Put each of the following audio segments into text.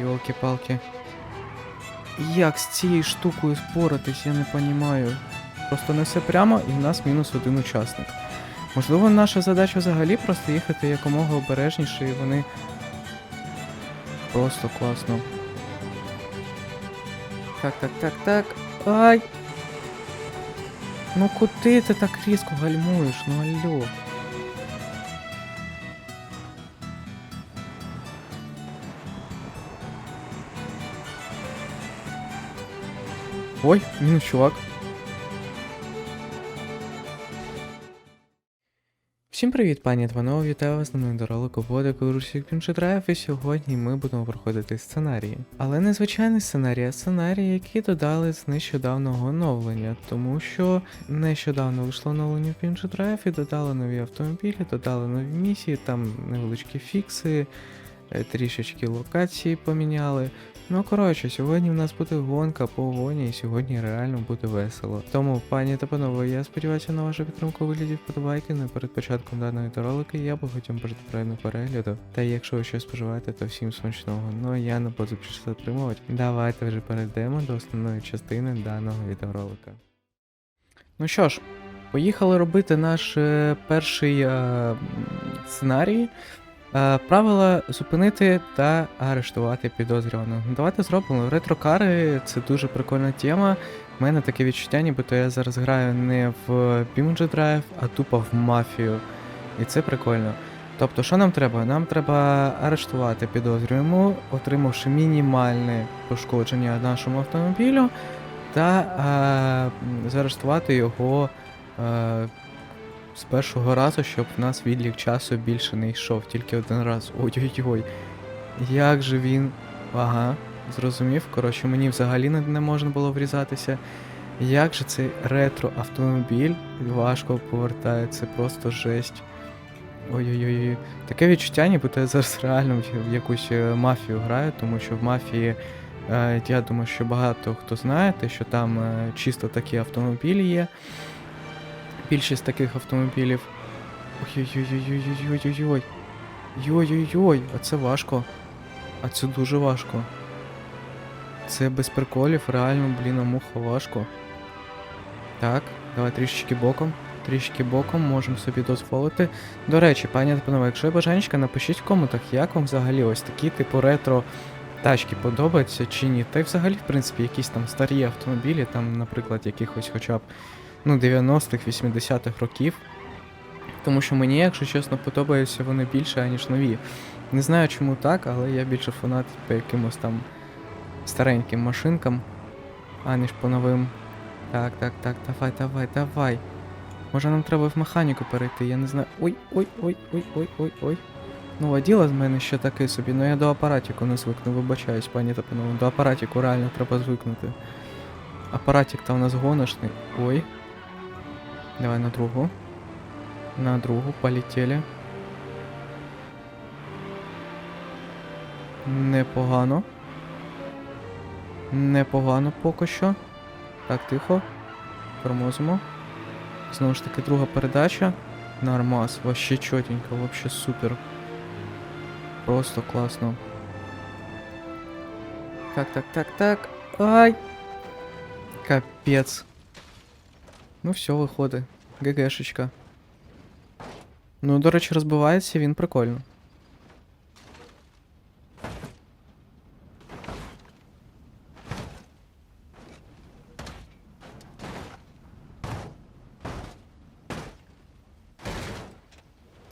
Йолки-палки. Як з цією штукою споратись, я не розумію. Просто не все прямо, і в нас мінус один учасник. Можливо, наша задача взагалі просто їхати якомога обережніше, і вони. Просто класно. Так, так, так, так. Ай! Ну куди ти так різко гальмуєш? Ну алло. Ой, мінус чувак. Всім привіт, пані та панове, вітаю вас на моєму доролику водику Русік Драйв, і сьогодні ми будемо проходити сценарії. Але не звичайний сценарій, а сценарії, які додали з нещодавнього оновлення, тому що нещодавно вийшло оновлення в Drive і додали нові автомобілі, додали нові місії, там невеличкі фікси, е, трішечки локації поміняли. Ну коротше, сьогодні в нас буде гонка по гоні, і сьогодні реально буде весело. Тому, пані та панове, я сподіваюся на вашу підтримку у вигляді вподобайки. Ну перед початком даної ролики я би хотів бажати приємного перегляду. Та якщо ви щось споживаєте, то всім смачного. Ну я не буду більше затримувати. Давайте вже перейдемо до основної частини даного відеоролика. Ну що ж, поїхали робити наш е, перший е, сценарій. Е, Правила зупинити та арештувати підозрюваного. Ну, Давайте зробимо. Ретрокари це дуже прикольна тема. У мене таке відчуття, нібито я зараз граю не в Binge Drive, а тупо в мафію. І це прикольно. Тобто, що нам треба? Нам треба арештувати підозрюємо, отримавши мінімальне пошкодження нашому автомобілю, та е, заарештувати його е, з першого разу, щоб в нас відлік часу більше не йшов, тільки один раз. Ой-ой-ой. Як же він. Ага, зрозумів. Коротше, мені взагалі не, можна було врізатися. Як же цей ретро-автомобіль важко повертає, це просто жесть. Ой-ой-ой. Таке відчуття, нібито я зараз реально в- якусь е, мафію граю, тому що в мафії. е, Я думаю, що багато хто знає, що там е, чисто такі автомобілі є. Більшість таких автомобілів. Ой-ой-ой-ой-ой-ой-ой-ой. Йой-ой-ой, а це важко. А це дуже важко. Це без приколів, реально, блін, муха важко. Так, давай трішечки боком. Трішки боком можемо собі дозволити. До речі, пані та панове, якщо є бажанечка, напишіть в коментах, як вам взагалі ось такі типу ретро тачки подобаються чи ні. Та й взагалі, в принципі, якісь там старі автомобілі, там, наприклад, якихось хоча б ну, 90-х, 80-х років. Тому що мені, якщо чесно, подобаються вони більше, аніж нові. Не знаю, чому так, але я більше фанат по якимось там стареньким машинкам, аніж по новим. Так, так, так, давай, давай, давай. Може нам треба в механіку перейти, я не знаю. Ой, ой, ой, ой, ой, ой, ой. Ну, воділа з мене ще такий собі, ну я до апаратіку не звикну, вибачаюсь, пані та. До апаратіку реально треба звикнути. Апаратик там у нас гоночний. Ой. Давай на другу. На другу полетели. Непогано. Непогано поки що. Так, тихо. Тормозимо. Знову ж таки, друга передача. Нормас, вообще чотенько, вообще супер. Просто класно. Так, так, так, так. Ай! Капець. Ну все, виходить. ГГшечка. Ну, до речі, розбивається він прикольно.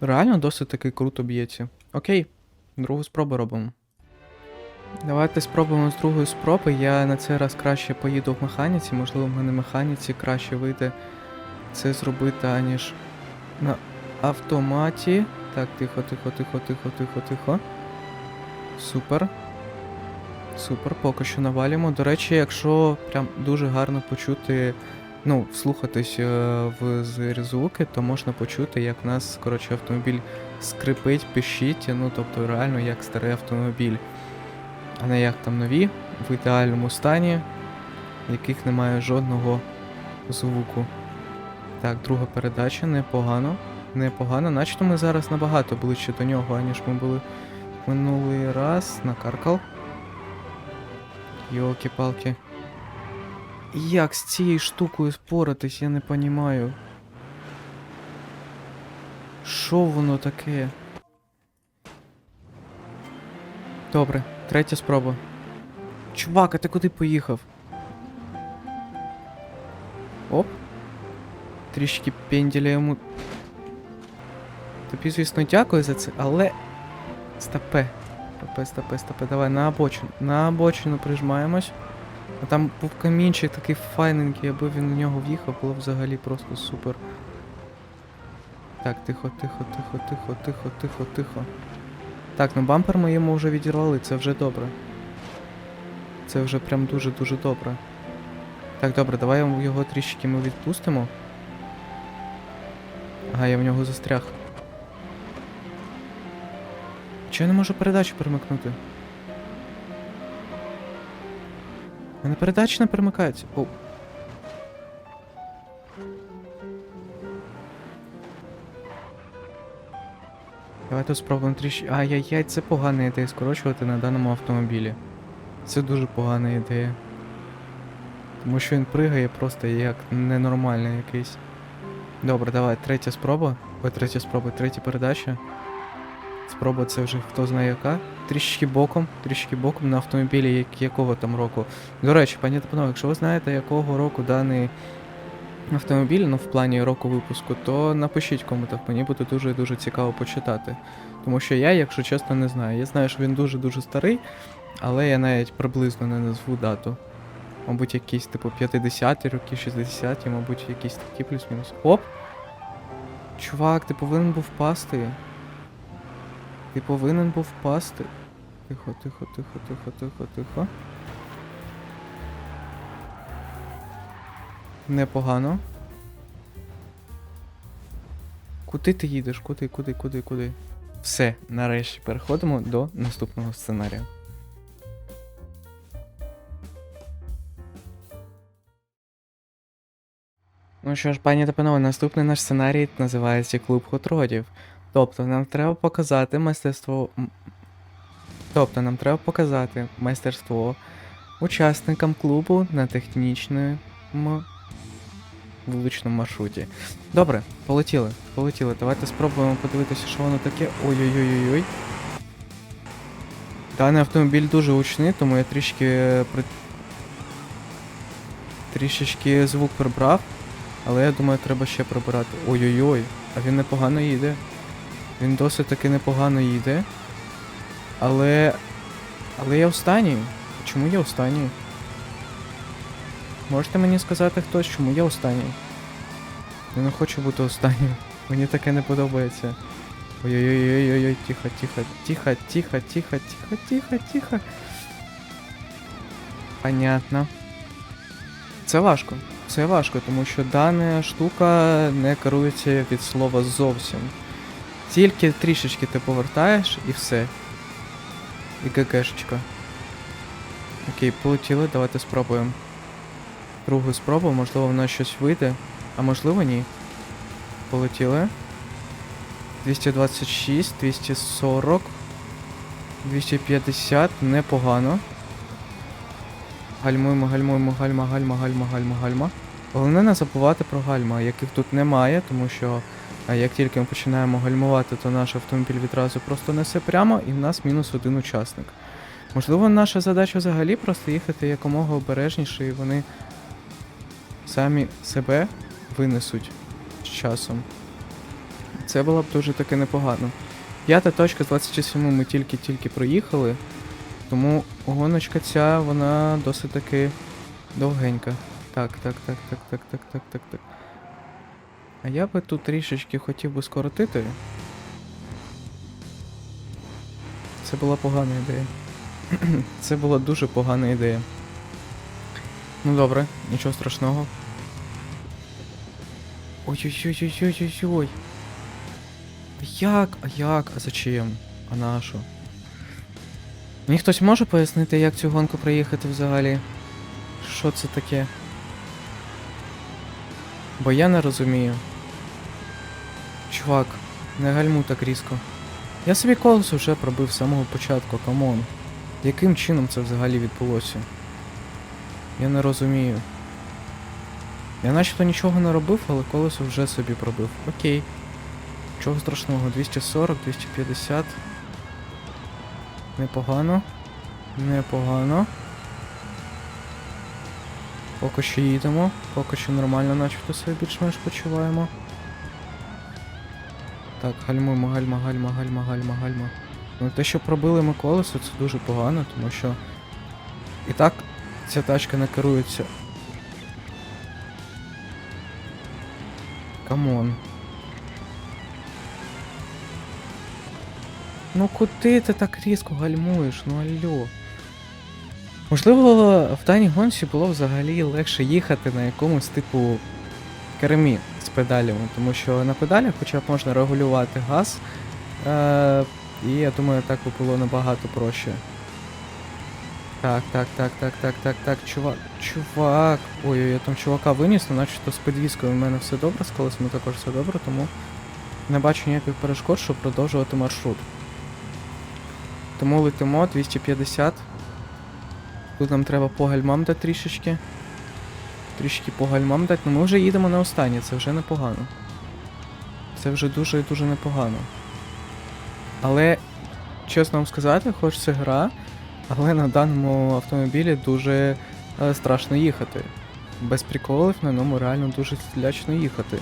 Реально досить таки круто б'ється. Окей, другу спробу робимо. Давайте спробуємо з другої спроби. Я на цей раз краще поїду в механіці, можливо, в мене механіці краще вийде це зробити, аніж на автоматі. Так, тихо, тихо, тихо, тихо, тихо, тихо. Супер. Супер, поки що навалюємо. До речі, якщо прям дуже гарно почути, ну, вслухатись е, в звуки, то можна почути, як в нас, коротше, автомобіль скрипить, пищить, ну, тобто реально як старий автомобіль. А не як там нові, в ідеальному стані, в яких немає жодного звуку. Так, друга передача, непогано. Непогано. Наче ми зараз набагато ближче до нього, аніж ми були минулий раз. Накаркал. Йолки-палки. Як з цією штукою споратись, я не понімаю. Що воно таке? Добре, третя спроба. Чувак, а ти куди поїхав? Оп. Трішки пенділя йому. Тобі, звісно, дякую за це, але. Стопе. Стопе, стопе, стопе. Давай на обочину. На обочину прижмаємось. А там був камінчик такий файненький, аби він в нього в'їхав, було взагалі просто супер. Так, тихо, тихо, тихо, тихо, тихо, тихо, тихо. Так, ну бампер ми йому вже відірвали, це вже добре. Це вже прям дуже-дуже добре. Так, добре, давай його трішки ми відпустимо. Ага, я в нього застряг. Чого я не можу передачу перемикнути? У мене передачі не перемикаються. О. Давайте спробуємо трішки. Ай-яй-яй, це погана ідея скорочувати на даному автомобілі. Це дуже погана ідея. Тому що він пригає просто як ненормальний якийсь. Добре, давай, третя спроба. Ой, третя спроба, третя передача. Спроба це вже хто знає яка. Трішки боком, трішки боком на автомобілі як, якого там року. До речі, пані та панове, якщо ви знаєте, якого року даний автомобіль, ну в плані року випуску, то напишіть коментах, мені буде дуже дуже цікаво почитати. Тому що я, якщо чесно, не знаю. Я знаю, що він дуже-дуже старий, але я навіть приблизно не назву дату. Мабуть, якісь, типу, 50-ті роки, 60-ті, мабуть, якісь такі плюс-мінус. Оп! Чувак, ти повинен був впасти. Ти повинен був впасти. Тихо, тихо, тихо, тихо, тихо, тихо. Непогано. Куди ти їдеш? Куди, куди, куди, куди? Все, нарешті переходимо до наступного сценарію. Ну що ж, пані та панове, наступний наш сценарій називається Клуб Хотродів. Тобто нам треба показати майстерство. Тобто нам треба показати майстерство учасникам клубу на технічному вуличному маршруті. Добре, полетіли, полетіли. Давайте спробуємо подивитися, що воно таке. Ой-ой-ой-ой. Даний автомобіль дуже гучний, тому я трішки е, при... трішечки звук прибрав. Але я думаю, треба ще прибирати. Ой-ой-ой, а він непогано їде. Він досить таки непогано їде. Але. Але я останній. Чому я останній? Можете мені сказати хтось, чому я останній? Я не хочу бути останнім. Мені таке не подобається. Ой-ой-ой-ой-ой, тихо, тихо, тихо, тихо, тихо, тихо, тихо, тихо. Понятно. Це важко. Це важко, тому що дана штука не керується від слова зовсім. Тільки трішечки ти повертаєш і все. І ГГшечка. Окей, полетіли, давайте спробуємо. Другу спробу, можливо, в нас щось вийде, а можливо ні. Полетіли. 226, 240, 250, непогано. Гальмуємо, гальмуємо, гальма, гальма, гальма, гальма, гальма. Головне не забувати про гальма, яких тут немає, тому що як тільки ми починаємо гальмувати, то наш автомобіль відразу просто несе прямо і в нас мінус один учасник. Можливо, наша задача взагалі просто їхати якомога обережніше, і вони самі себе винесуть з часом. Це було б дуже таки непогано. П'ята точка з 27 ми тільки-тільки проїхали, тому гоночка ця, вона досить таки довгенька. Так, так, так, так, так, так, так, так, так. А я би тут трішечки хотів би скоротити. Це була погана ідея. Це була дуже погана ідея. Ну добре, нічого страшного. Ой-ой-ой-ой-ой-ой-ой. А Як? А як? А зачем? А на що? Мені хтось може пояснити, як цю гонку проїхати взагалі? Що це таке? Бо я не розумію. Чувак, не гальмуй так різко. Я собі колесо вже пробив з самого початку, камон. Яким чином це взагалі відбулося? Я не розумію. Я начебто нічого не робив, але колесо вже собі пробив. Окей. Чого страшного? 240, 250. Непогано. Непогано. Поки що їдемо, поки що нормально, начебто себе більш-менш почуваємо. Так, гальмуємо, гальма, гальма, гальма, гальма, гальма. Ну те, що пробили ми колесо, це дуже погано, тому що і так ця тачка не керується. Камон. Ну куди ти так різко гальмуєш? Ну алло. Можливо, в даній гонці було взагалі легше їхати на якомусь типу кермі з педалями, тому що на педалях хоча б можна регулювати газ. Е- і я думаю, так би було набагато проще. Так, так, так, так, так, так, так, чувак, чувак. Ой, я там чувака виніс, ну начебто з підвіскою в мене все добре, з колесами також все добре, тому не бачу ніяких перешкод, щоб продовжувати маршрут. Тому летимо 250. Тут нам треба по гальмам дати трішечки. Трішки по гальмам дати. Ну ми вже їдемо на останнє, це вже непогано. Це вже дуже і дуже непогано. Але, чесно вам сказати, хоч це гра, але на даному автомобілі дуже е, страшно їхати. Без приколів на ньому реально дуже лячно їхати.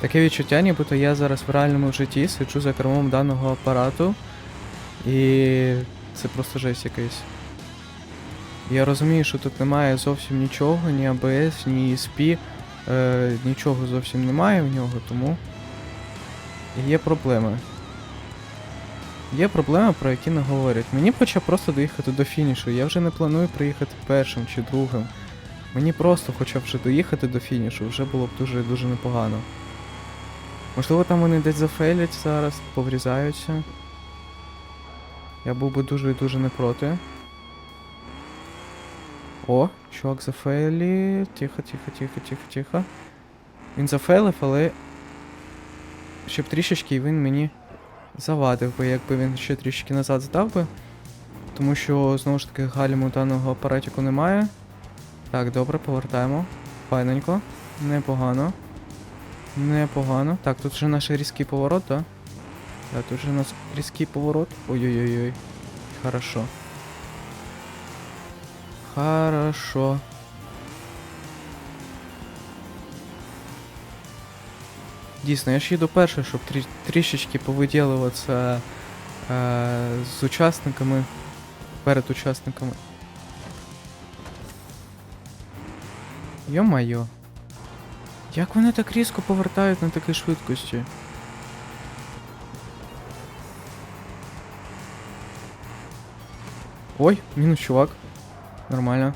Таке відчуття, нібито я зараз в реальному житті сиджу за кермом даного апарату, і це просто жесть якийсь. Я розумію, що тут немає зовсім нічого, ні ABS, ні ESP, е, нічого зовсім немає в нього, тому є проблеми. Є проблеми, про які не говорять. Мені хоча просто доїхати до фінішу. Я вже не планую приїхати першим чи другим. Мені просто хоча б вже доїхати до фінішу, вже було б дуже дуже непогано. Можливо, там вони десь зафейлять зараз, поврізаються. Я був би дуже і дуже не проти. О, чувак зафейлі. Тихо, тихо, тихо, тихо, тихо. Він зафейлив, але. Щоб трішечки він мені завадив би, якби він ще трішки назад здав би. Тому що, знову ж таки, гальму даного апаратіку немає. Так, добре, повертаємо. Файненько. Непогано. Непогано. Так, тут вже наш різкий поворот, так? Так, тут вже у нас різкий поворот. Ой-ой-ой. Хорошо. Хорошо. Дійсно, я ж їду перший, щоб трі- трішечки повиділюватися е, з учасниками. Перед учасниками. Йо-майо. Як вони так різко повертають на такій швидкості? Ой, мінус чувак. Нормально.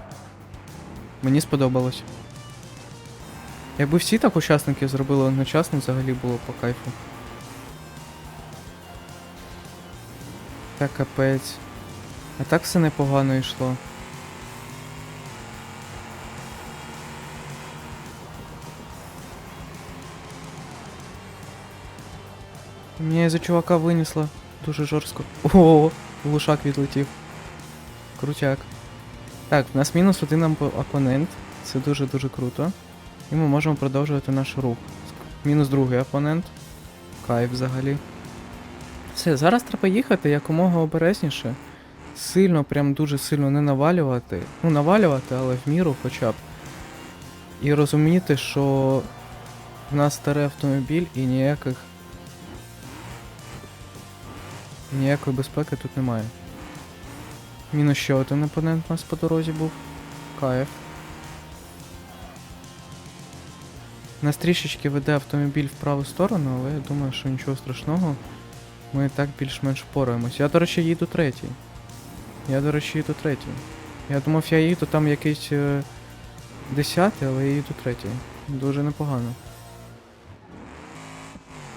Мені сподобалось. Якби всі так учасники зробили одночасно, взагалі було по кайфу. Так капець. А так все непогано йшло. Мене за чувака винесло дуже жорстко. О, глушак відлетів. Крутяк. Так, в нас мінус один опонент. Це дуже-дуже круто. І ми можемо продовжувати наш рух. Мінус другий опонент. Кайф взагалі. Все, зараз треба їхати якомога обережніше. Сильно, прям дуже сильно не навалювати. Ну, навалювати, але в міру хоча б. І розуміти, що в нас старий автомобіль і ніяких. Ніякої безпеки тут немає. Мінус ще один опонент у нас по дорозі був. Кайф. Нас трішечки веде автомобіль в праву сторону, але я думаю, що нічого страшного. Ми так більш-менш впораємось. Я, до речі, їду третій. Я, до речі, їду третій. Я думав, я їду там якийсь е, десятий, але я їду третій. Дуже непогано.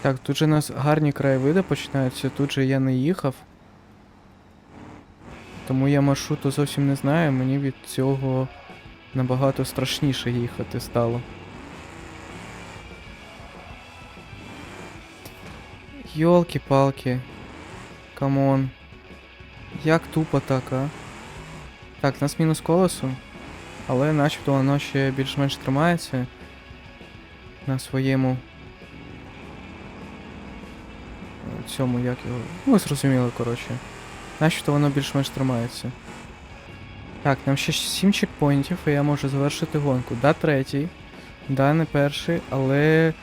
Так, тут же у нас гарні краєвиди починаються, тут же я не їхав. Тому я маршруту зовсім не знаю, мені від цього набагато страшніше їхати стало. Йолки-палки. Камон. Як тупо так, а? Так, нас мінус колесо. але начебто воно ще більш-менш тримається на своєму цьому, як його. Ну, ви зрозуміли, коротше. Начебто воно більш-менш тримається. Так, нам ще 7 чекпоінтів, і я можу завершити гонку. Да, третій, да, не перший, але.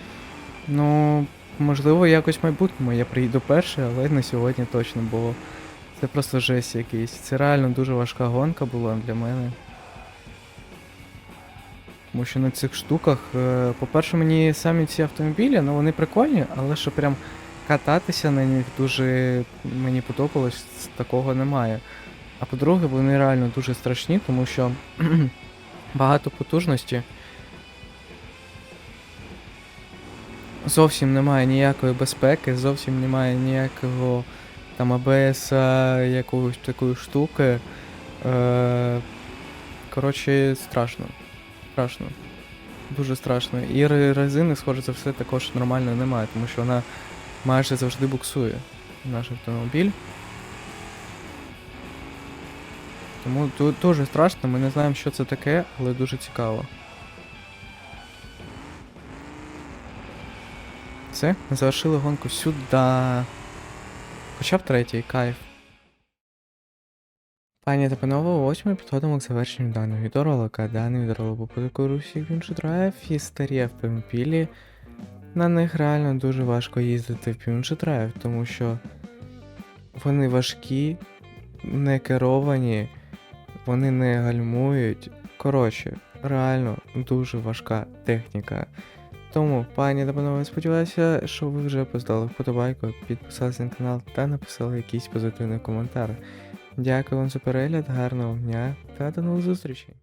Ну, можливо, якось в майбутньому я приїду перший, але не сьогодні точно, бо це просто жесть якийсь. Це реально дуже важка гонка була для мене. Тому що на цих штуках, е, по-перше, мені самі ці автомобілі, ну вони прикольні, але що прям кататися на них дуже мені подобалось, такого немає. А по-друге, вони реально дуже страшні, тому що багато потужності. Зовсім немає ніякої безпеки, зовсім немає ніякого там АБС, якоїсь такої штуки. Е, коротше, страшно. Страшно. Дуже страшно. І резини, схоже за все, також нормально немає, тому що вона майже завжди буксує наш автомобіль. Тому ду- дуже страшно, ми не знаємо, що це таке, але дуже цікаво. Все, ми завершили гонку сюди. Хоча б третій, кайф. Пані та панове, ось ми підходимо к завершенню даного відеоролика. Даний відеоролик був по Русі Drive і старі автомобілі. На них реально дуже важко їздити в Пюнджі Drive, тому що вони важкі, не керовані, вони не гальмують. Коротше, реально дуже важка техніка. Тому, пані та панове, сподіваюся, що ви вже поставили вподобайку, підписалися на канал та написали якийсь позитивний коментар. Дякую вам за перегляд, гарного дня та до нових зустрічей!